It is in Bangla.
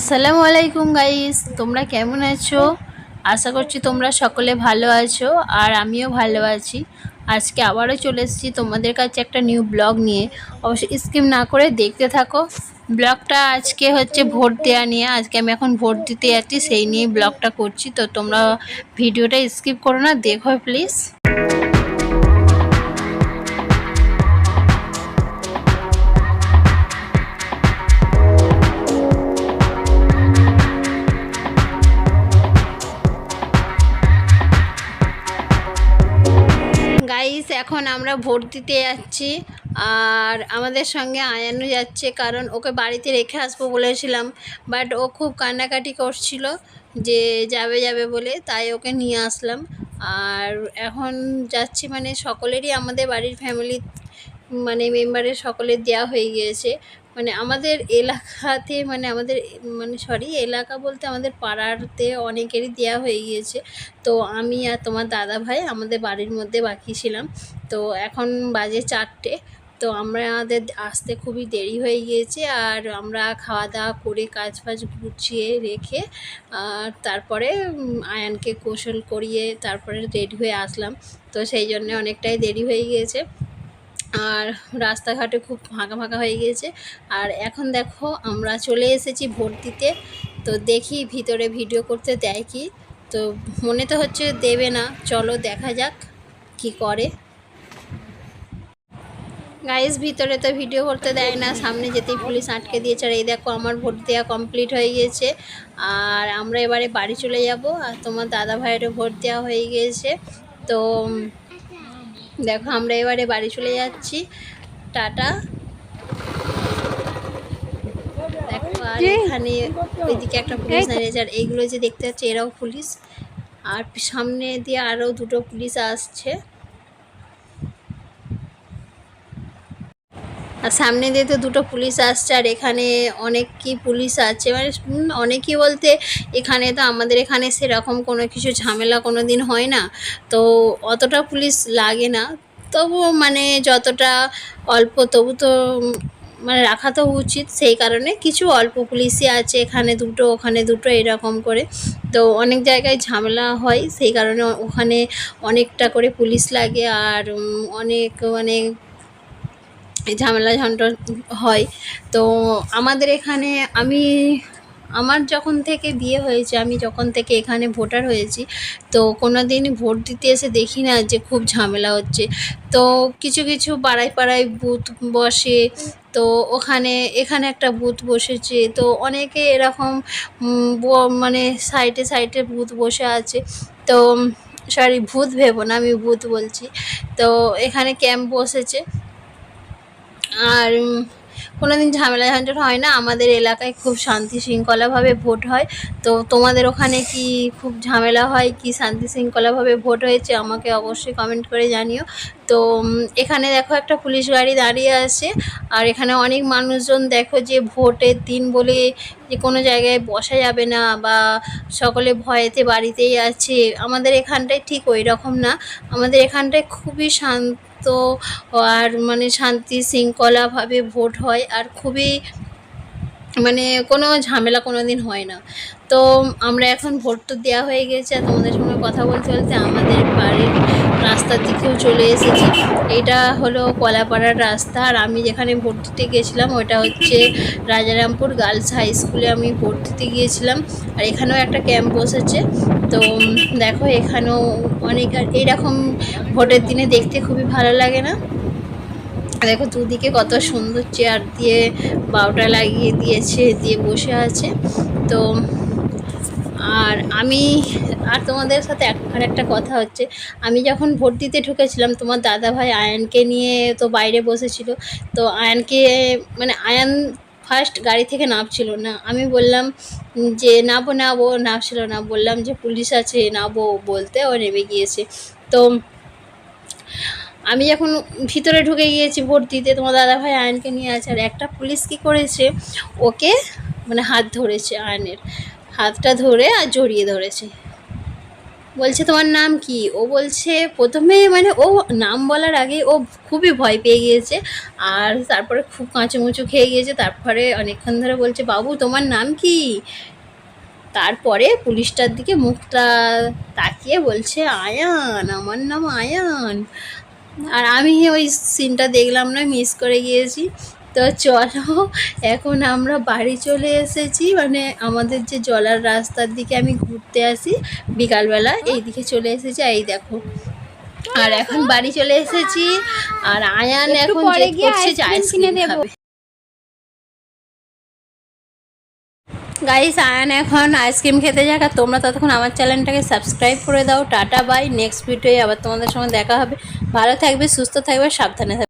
আসসালামু আলাইকুম গাইস তোমরা কেমন আছো? আশা করছি তোমরা সকলে ভালো আছো আর আমিও ভালো আছি। আজকে আবারও চলে এসেছি তোমাদের কাছে একটা নিউ ব্লগ নিয়ে। অবশ্যই স্কিম না করে দেখতে থাকো। ব্লগটা আজকে হচ্ছে ভোট দেওয়া নিয়ে, আজকে আমি এখন ভোট দিতে যাচ্ছি, সেই নিয়ে ব্লগটা করছি। তো তোমরা ভিডিওটা স্কিপ করো না, দেখো প্লিজ গাইস এখন আমরা ভোট দিতে যাচ্ছি। আর আমাদের সঙ্গে আয়ানু যাচ্ছে, কারণ ওকে বাড়িতে রেখে আসব বলেছিলাম। বাট ও খুব কান্নাকাটি করছিল যে যাবে যাবে বলে, তাই ওকে নিয়ে আসলাম। আর এখন যাচ্ছি মানে সকলেরই, আমাদের বাড়ির ফ্যামিলি মানে মেম্বারের সকলের দেওয়া হয়ে গিয়েছে। মানে আমাদের এলাকাতে মানে আমাদের মানে সরি এলাকা বলতে আমাদের পাড়াতে অনেকেরই দেওয়া হয়ে গিয়েছে। তো আমি আর তোমার দাদা ভাই আমাদের বাড়ির মধ্যে বাকি ছিলাম। তো এখন বাজে চারটে। তো আমরা আমাদের আসতে খুবই দেরি হয়ে গিয়েছে আর আমরা খাওয়া দাওয়া করে কাজ ফাজ গুছিয়ে রেখে, আর তারপরে আয়ানকে কৌশল করিয়ে তারপরে রেডি হয়ে আসলাম। তো সেই জন্য অনেকটাই দেরি হয়ে গিয়েছে। আর রাস্তাঘাটে খুব ফাঁকা ফাঁকা হয়ে গিয়েছে। আর এখন দেখো, আমরা চলে এসেছি ভোট দিতে তো দেখি ভিতরে ভিডিও করতে দেয় কি। তো মনে তো হচ্ছে দেবে না। চলো দেখা যাক কি করে। গাইস ভিতরে তো ভিডিও করতে দেয় না। সামনে যেতেই পুলিশ আটকে দিয়েছে। আর এই দেখো, আমার ভোট দেওয়া কমপ্লিট হয়ে গিয়েছে। আর আমরা এবারে বাড়ি চলে যাব। আর তোমার দাদা ভাইয়েরও ভোট দেওয়া হয়ে গিয়েছে। তো দেখো আমরা এবারে বাড়ি চলে যাচ্ছি। টাটা। দেখো আর এখানে একটা পুলিশ এইগুলো যে দেখতে পাচ্ছি এরাও পুলিশ। আর সামনে দিয়ে আরও দুটো পুলিশ আসছে। আর সামনে দিয়ে তো দুটো পুলিশ আসছে আর এখানে অনেক কি পুলিশ আছে। মানে অনেকই বলতে এখানে তো আমাদের এখানে সেরকম কোনো কিছু ঝামেলা কোনো দিন হয় না। তো অতটা পুলিশ লাগে না। তবু মানে যতটা অল্প, তবু তো মানে রাখা তো উচিত। সেই কারণে কিছু অল্প পুলিশই আছে এখানে দুটো, ওখানে দুটো এরকম করে। তো অনেক জায়গায় ঝামেলা হয়। সেই কারণে ওখানে অনেকটা করে পুলিশ লাগে আর অনেক মানে ঝামেলা ঝঞ্ঝট হয়। তো আমাদের এখানে আমি, আমার যখন থেকে বিয়ে হয়েছে, আমি যখন থেকে এখানে ভোটার হয়েছি, তো কোনো দিন ভোট দিতে এসে দেখি না যে খুব ঝামেলা হচ্ছে। তো কিছু কিছু পাড়ায় পাড়ায় বুথ বসে, তো ওখানে, এখানে একটা বুথ বসেছে, তো অনেকে এরকম মানে সাইডে সাইডে বুথ বসে আছে। তো সরি ভূত ভেবো না আমি ভূত বলছি। তো এখানে ক্যাম্প বসেছে। আর কোনো দিন ঝামেলা ঝঞ্ঝট হয় না। আমাদের এলাকায় খুব শান্তি শৃঙ্খলাভাবে ভোট হয়। তো তোমাদের ওখানে কি খুব ঝামেলা হয়, কি শান্তি শৃঙ্খলাভাবে ভোট হয়েছে আমাকে অবশ্যই কমেন্ট করে জানিও। তো এখানে দেখো একটা পুলিশ গাড়ি দাঁড়িয়ে আছে। আর এখানে অনেক মানুষজন দেখো যে ভোটের দিন বলে যে কোনো জায়গায় বসা যাবে না বা সকলে ভয়েতে বাড়িতেই আছে। আমাদের এখানটায় ঠিক ওই রকম না। আমাদের এখানটায় খুবই শান্ত আর মানে শান্তি শৃঙ্খলাভাবে ভোট হয় আর খুবই মানে কোনো ঝামেলা কোনো দিন হয় না। তো, আমরা এখন ভোট তো দেওয়া হয়ে গেছে আর তোমাদের সঙ্গে কথা বলতে বলতে আমাদের বাড়ির চলে এসেছি। এটা হলো কলাপাড়ার রাস্তা আর আমি যেখানে ভর্তিতে গিয়েছিলাম ওটা হচ্ছে রাজারামপুর গার্লস হাই স্কুলে আমি ভর্তিতে গিয়েছিলাম। আর এখানেও একটা ক্যাম্প বসেছে তো দেখো এখানেও অনেক আর এইরকম ভোটের দিনে দেখতে খুবই ভালো লাগে না। দেখো দুদিকে কত সুন্দর চেয়ার দিয়ে বারোটা লাগিয়ে দিয়েছে, দিয়ে বসে আছে। তো আর আমি, আর তোমাদের সাথে আর একটা কথা হচ্ছে। আমি যখন ভোট দিতে ঢুকেছিলাম, তোমার দাদা ভাই আয়ানকে নিয়ে তো বাইরে বসেছিল। তো আয়ানকে মানে আয়ান ফার্স্ট গাড়ি থেকে নামছিল না। আমি বললাম যে নাবো নাবো নামছিল না। বললাম যে, পুলিশ আছে নাবো বলতে ও নেমে গিয়েছে। তো আমি যখন ভিতরে ঢুকে গিয়েছি ভোট দিতে তোমার দাদা ভাই আয়নকে নিয়ে আছে। আর একটা পুলিশ কী করেছে, ওকে মানে হাত ধরেছে আয়নের। হাতটা ধরে আর জড়িয়ে ধরেছে। বলছে, তোমার নাম কি? ও বলছে, প্রথমে মানে ও নাম বলার আগে ও খুবই ভয় পেয়ে গিয়েছে আর তারপরে খুব কাঁচুমুচু খেয়ে গিয়েছে। তারপরে অনেকক্ষণ ধরে বলছে, বাবু, তোমার নাম কি? তারপরে পুলিশটার দিকে মুখটা তাকিয়ে বলছে, আয়ান, আমার নাম আয়ান। আর আমি ওই সিনটা দেখলাম না মিস করে গিয়েছি। তো চলো এখন আমরা বাড়ি চলে এসেছি। মানে আমাদের যে জলার রাস্তার দিকে আমি ঘুরতে আসি বিকালবেলা এই দিকে চলে এসেছি। এই দেখো আর এখন বাড়ি চলে এসেছি। আর আয়ান এখন জেদ করছে যে আইসক্রিম খাবে। গাইস আয়ান এখন আইসক্রিম খেতে যাক। আর তোমরা ততক্ষণ আমার চ্যানেলটাকে সাবস্ক্রাইব করে দাও। টাটা বাই নেক্সট ভিডিওয়ে আবার তোমাদের সঙ্গে দেখা হবে। ভালো থাকবে সুস্থ থাকবে সাবধানে থাকবে।